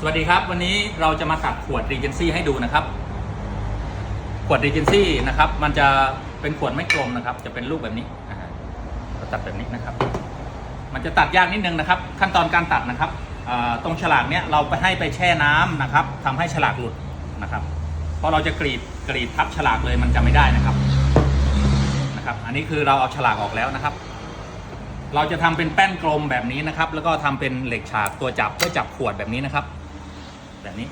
สวัสดีครับ วันนี้เราจะมาตัดขวด Regency ให้ดูนะครับ ขวด Regency นะครับ มันจะเป็นขวดไม่กลมนะครับ จะเป็นรูปแบบนี้เราตัดแบบนี้นะครับ มันจะตัดยากนิดนึงนะครับ ขั้นตอนการตัดนะครับตรงฉลากเนี้ยเราไปให้ไปแช่น้ำนะครับทำให้ฉลากหลุดนะครับเพราะเราจะกรีดกรีดทับฉลากเลยมันจะไม่ได้นะครับนะครับ อันนี้คือเราเอาฉลากออกแล้วนะครับ เราจะทำเป็นแป้นกลมแบบนี้นะครับ แล้วก็ทำเป็นเหล็กฉากตัวจับเพื่อจับขวดแบบนี้นะครับ นี้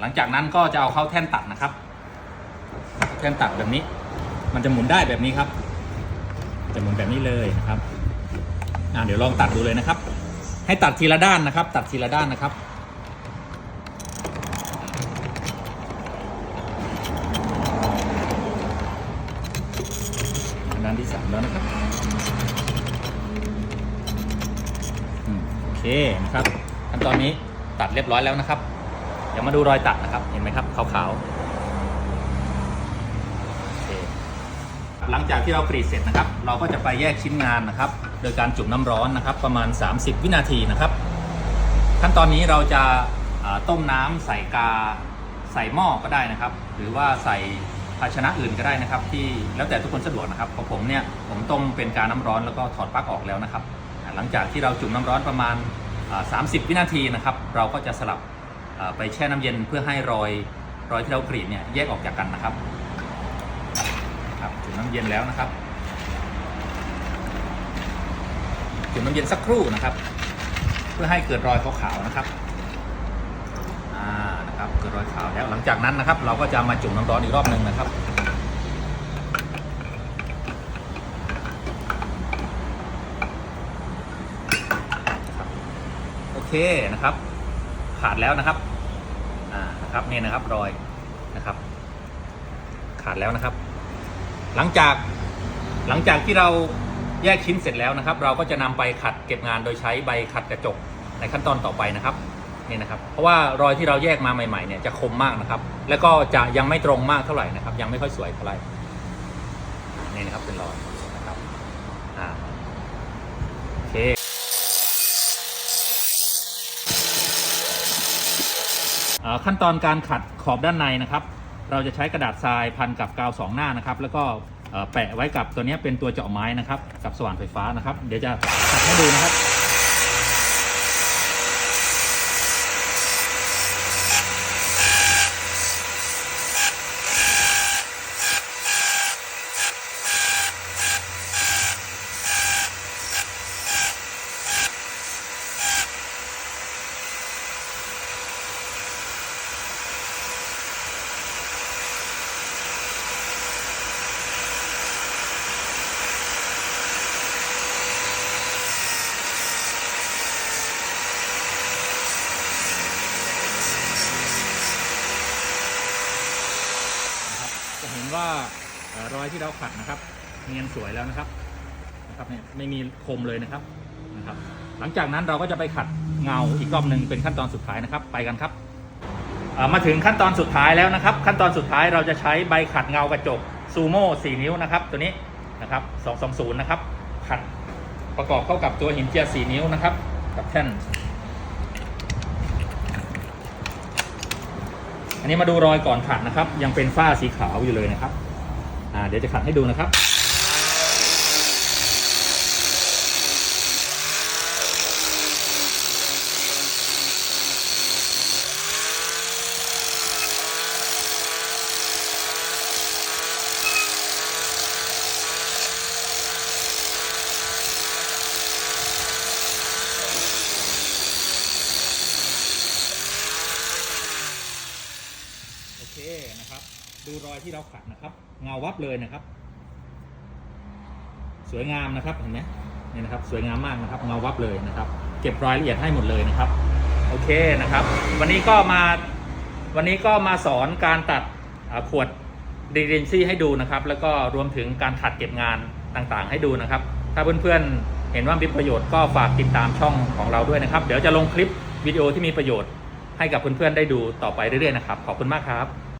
หลังจากนั้นก็จะเอาเข้าแท่นตัดนะครับ แท่นตัดแบบนี้ มันจะหมุนได้แบบนี้ครับ จะหมุนแบบนี้เลยนะครับเดี๋ยวลองตัดดูเลยนะครับ ให้ตัดทีละด้านนะครับ ตัดทีละด้านนะครับด้านที่สามแล้วนะครับโอเคนะครับขั้นตอนนี้ตัดเรียบร้อยแล้วนะครับ เดี๋ยวมาดูรอยตัดนะครับ เห็นไหมครับขาวๆหลังจากที่เรากรีดเสร็จนะครับ เราก็จะไปแยกชิ้นงานนะครับ โดยการจุ่มน้ำร้อนนะครับ ประมาณ 30 วินาทีนะครับ ขั้นตอนนี้เราจะต้มน้ำใส่กาใส่หม้อก็ได้นะครับ หรือว่าใส่ภาชนะอื่นก็ได้นะครับ ที่แล้วแต่ทุกคนสะดวกนะครับของผมเนี่ยผมต้มเป็นกาน้ำร้อนแล้วก็ถอดปลั๊กออกแล้วนะครับ หลังจากที่เราจุ่มน้ำร้อนประมาณ 30 วินาทีนะครับ เราก็จะสลับ ไปแช่น้ำเย็นเพื่อให้รอยรอยที่เรากรีดเนี่ยแยกออกจากกันนะครับครับจุ่มน้ำเย็นแล้วนะครับจุ่มน้ำเย็นสักครู่นะครับ เพื่อให้เกิดรอยขาวๆนะครับอ่านะครับเกิดรอยขาวแล้วหลังจากนั้นนะครับ เราก็จะมาจุ่มน้ำร้อนอีกรอบหนึ่งนะครับโอเคนะครับ ขาดแล้วนะครับอ่านะครับนี่นะครับรอยนะครับ ขาดแล้วนะครับ หลังจากหลังจากที่เราแยกชิ้นเสร็จแล้วนะครับ เราก็จะนำไปขัดเก็บงานโดยใช้ใบขัดกระจกในขั้นตอนต่อไปนะครับนี่นะครับ เพราะว่ารอยที่เราแยกมาใหม่ๆเนี่ยจะคมมากนะครับ แล้วก็จะยังไม่ตรงมากเท่าไหร่นะครับ ยังไม่ค่อยสวยเท่าไหร่นี่นะครับเป็นรอยนะครับอ่าโอเคอ่า ขั้นตอนการขัดขอบด้านในนะครับ เราจะใช้กระดาษทรายพันกับกาวสองหน้านะครับ แล้วก็แปะไว้กับตัวนี้เป็นตัวเจาะไม้นะครับ กับสว่านไฟฟ้านะครับ เดี๋ยวจะขัดให้ดูนะครับ เห็นว่ารอยที่เราขัดนะครับ เนียนสวยแล้วนะครับนะครับเนี่ยไม่มีคมเลยนะครับนะครับ หลังจากนั้นเราก็จะไปขัดเงาอีกรอบหนึ่งเป็นขั้นตอนสุดท้ายนะครับ ไปกันครับมาถึงขั้นตอนสุดท้ายแล้วนะครับ ขั้นตอนสุดท้ายเราจะใช้ใบขัดเงากระจกซูโม่4นิ้วนะครับ ตัวนี้นะครับ220นะครับขัดประกอบเข้ากับตัวหินเจีย4นิ้วนะครับ กับแท่น อันนี้มาดูรอยก่อนขัดนะครับ ยังเป็นฝ้าสีขาวอยู่เลยนะครับ อ่าเดี๋ยวจะขัดให้ดูนะครับ โอเคนะครับ ดูรอยที่เราขัดนะครับ เงาวับเลยนะครับ สวยงามนะครับเห็นไหมนี่นะครับ สวยงามมากนะครับ เงาวับเลยนะครับ เก็บรายละเอียดให้หมดเลยนะครับ โอเคนะครับ วันนี้ก็มาวันนี้ก็มาสอนการตัดขวดดีเรนซี่ให้ดูนะครับ แล้วก็รวมถึงการขัดเก็บงานต่างๆ ให้ดูนะครับ ถ้าเพื่อนๆเห็นว่ามีประโยชน์ก็ฝากติดตามช่องของเราด้วยนะครับ เดี๋ยวจะลงคลิปวิดีโอที่มีประโยชน์ให้กับเพื่อนๆได้ดูต่อไปเรื่อยๆนะครับ ขอบคุณมากครับ